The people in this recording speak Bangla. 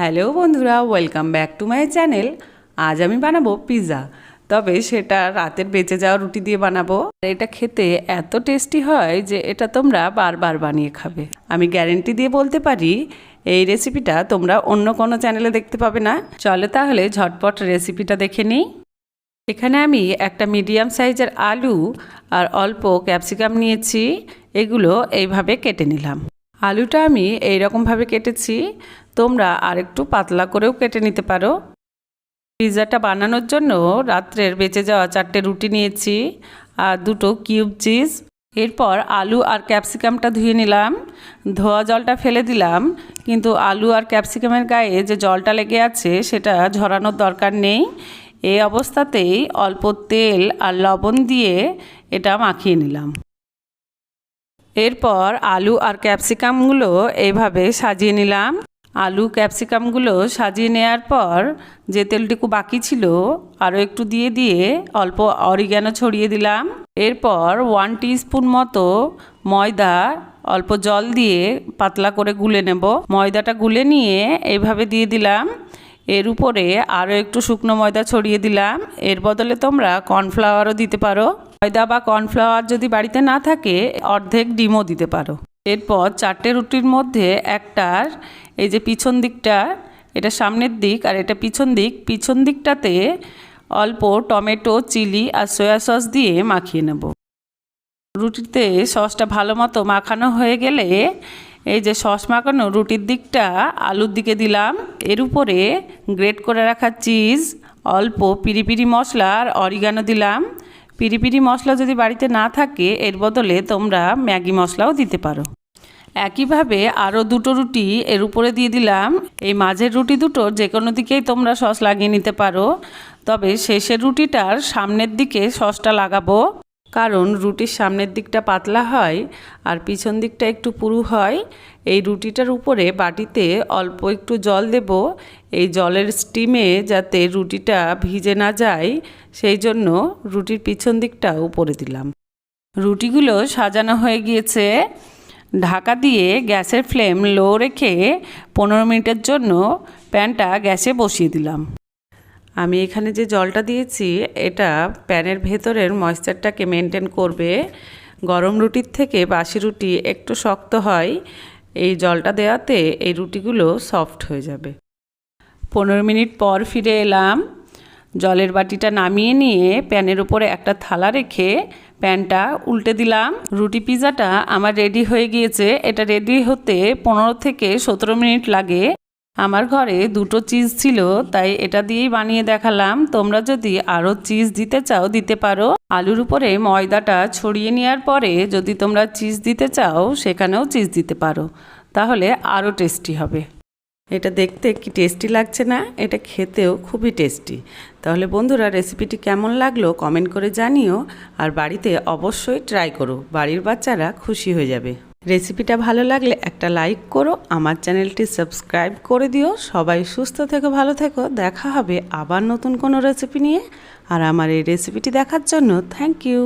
হ্যালো বন্ধুরা, welcome back to my channel. আজ আমি বানাবো পিৎজা তবে সেটা রাতের বেঁচে যাওয়া রুটি দিয়ে বানাবো। এটা খেতে এত টেস্টি হয় যে এটা তোমরা বারবার বানিয়ে খাবে। আমি গ্যারেন্টি দিয়ে বলতে পারি, এই রেসিপিটা তোমরা অন্য কোনো চ্যানেলে দেখতে পাবে না। চলে তাহলে ঝটপট রেসিপিটা দেখে নিই। এখানে আমি একটা মিডিয়াম সাইজের আলু আর অল্প ক্যাপসিকাম নিয়েছি। এগুলো এইভাবে কেটে নিলাম। আলুটা আমি এই রকমভাবে কেটেছি। তোমরা আরেকটু পাতলা করেও কেটে নিতে পারো। পিৎজাটা বানানোর জন্য রাত্রের বেঁচে যাওয়া চারটে রুটি নিয়েছি আর দুটো কিউব চিজ। এরপর আলু আর ক্যাপসিকামটা ধুয়ে নিলাম। ধোয়া জলটা ফেলে দিলাম, কিন্তু আলু আর ক্যাপসিকামের গায়ে যে জলটা লেগে আছে সেটা ঝরানোর দরকার নেই। এই অবস্থাতেই অল্প তেল আর লবণ দিয়ে এটা মাখিয়ে নিলাম। এরপর আলু আর ক্যাপসিকামগুলো এইভাবে সাজিয়ে নিলাম। আলু, ক্যাপসিকামগুলো সাজিয়ে নেওয়ার পর যে তেলটুকু বাকি ছিল, আরও একটু দিয়ে দিয়ে অল্প অরিগ্যানো ছড়িয়ে দিলাম। এরপর ওয়ান স্পুন মতো ময়দা, অল্প জল দিয়ে পাতলা করে গুলে নেব। ময়দাটা গুলে নিয়ে এইভাবে দিয়ে দিলাম। এর উপরে আরও একটু শুকনো ময়দা ছড়িয়ে দিলাম। এর বদলে তোমরা কর্নফ্লাওয়ারও দিতে পারো। ময়দা বা কর্নফ্লাওয়ার যদি বাড়িতে না থাকে, অর্ধেক ডিমও দিতে পারো। এরপর চারটে রুটির মধ্যে একটার এই যে পিছন দিকটা, এটা সামনের দিক আর এটা পিছন দিক, পিছন দিকটাতে অল্প টমেটো, চিলি আর সয়া সস দিয়ে মাখিয়ে নেব। রুটিতে সসটা ভালো মতো মাখানো হয়ে গেলে এই যে সস মাখানো রুটির দিকটা আলুর দিকে দিলাম। এর উপরে গ্রেট করে রাখা চিজ, অল্প পিরি পিরি মশলা আর অরিগানো দিলাম। পিরি পিরি মশলা যদি বাড়িতে না থাকে, এর বদলে তোমরা ম্যাগি মশলাও দিতে পারো। একইভাবে আরও দুটো রুটি, এর উপরে দিয়ে দিলাম। এই মাঝের রুটি দুটো যে কোনো দিকেই তোমরা সস লাগিয়ে নিতে পারো। তবে শেষের রুটিটার সামনের দিকে সসটা লাগাবো। কারণ রুটির সামনের দিকটা পাতলা হয় আর পিছন দিকটা একটু পুরু হয়, এই রুটিটার উপরে বাটিতে অল্প একটু জল দেব। এই জলের স্টিমে যাতে রুটিটা ভিজে না যায়, সেই জন্য রুটির পিছন দিকটা উপরে দিলাম। রুটিগুলো সাজানো হয়ে গিয়েছে। ঢাকা দিয়ে গ্যাসের ফ্লেম লো রেখে পনেরো মিনিটের জন্য প্যানটা গ্যাসে বসিয়ে দিলাম। আমি এখানে যে জলটা দিয়েছি, এটা প্যানের ভেতরের ময়েশ্চারটাকে মেনটেন করবে। গরম রুটির থেকে বাসি রুটি একটু শক্ত হয়, এই জলটা দেওয়াতে এই রুটিগুলো সফট হয়ে যাবে। পনেরো মিনিট পর ফিরে এলাম। জলের বাটিটা নামিয়ে নিয়ে প্যানের উপরে একটা থালা রেখে প্যানটা উল্টে দিলাম। রুটি পিজাটা আমার রেডি হয়ে গিয়েছে। এটা রেডি হতে পনেরো থেকে সতেরো মিনিট লাগে। আমার ঘরে দুটো চিজ ছিল, তাই এটা দিয়েই বানিয়ে দেখালাম। তোমরা যদি আরও চিজ দিতে চাও, দিতে পারো। আলুর উপরে ময়দাটা ছড়িয়ে নেওয়ার পরে যদি তোমরা চিজ দিতে চাও, সেখানেও চিজ দিতে পারো। তাহলে আরও টেস্টি হবে। এটা দেখতে কি টেস্টি লাগছে না? এটা খেতেও খুবই টেস্টি তাহলে বন্ধুরা রেসিপিটি কেমন লাগল কমেন্ট করে জানিও। আর বাড়িতে অবশ্যই ট্রাই করো। বাড়ির বাচ্চারা খুশি হয়ে যাবে। রেসিপিটা ভালো লাগলে একটা লাইক করো, আমার চ্যানেলটি সাবস্ক্রাইব করে দিও। সবাই সুস্থ থেকো, ভালো থেকো। দেখা হবে আবার নতুন কোনো রেসিপি নিয়ে। আর আমার এই রেসিপিটি দেখার জন্য থ্যাংক ইউ